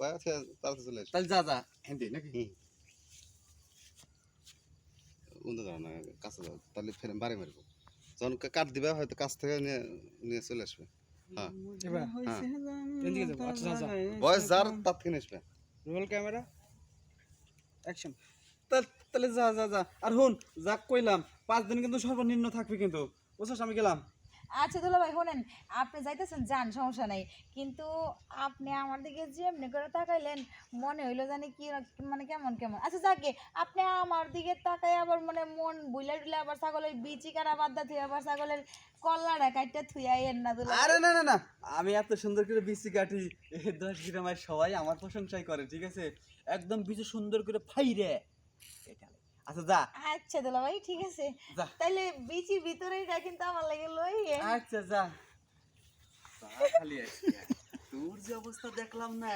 কয়া আছে? তাড়াতাড়ি চলে আসবে তাহলে যা যা নাকি? হুম। উন্দে না কাছে যাও তাহলে ফের বাড়ি মারবো। যখন কাট দিবে হয়তো কাছ থেকে নিয়ে নিয়ে চলে আসবে। হ্যাঁ। এবার হ্যাঁ। আচ্ছা যা যা। বয়স যার তার থেকে নিয়ে আসবে। রোল ক্যামেরা অ্যাকশন তাহলে যা যা যা। আর হুন যাক কইলাম পাঁচ দিন কিন্তু সর্বনিম্ন থাকবে কিন্তু। বুঝছস আমি গেলাম। আচ্ছা দুলা ভাই শোনেন আপনি যাইতেছেন যান সমস্যা নাই। কিন্তু আপনি আমার দিকে যে এমনি করে তাকাইলেন মনে হইল জানি কি মানে কেমন কেমন। আচ্ছা যাকে আপনি আমার দিকে তাকাই আবার মানে মন বুইলা টুলে আবার ছাগলের বিচি কাটা বাদ থুই আবার ছাগলের কল্লাটা কাটটা থুইয়াইয়েন না দুলা। আরে না না না আমি এত সুন্দর করে বিসি কাটি দশ গ্রামের সবাই আমার প্রশংসাই করে ঠিক আছে? একদম বিচি সুন্দর করে ফাইরে। এটা আচ্ছা যা। আচ্ছা দুলা ভাই ঠিক আছে। যা। তাইলে বিচির ভিতরেই যা কিন্তু আমার লাগে লই আচ্ছা যা। খালি। তোর যে অবস্থা দেখলাম না।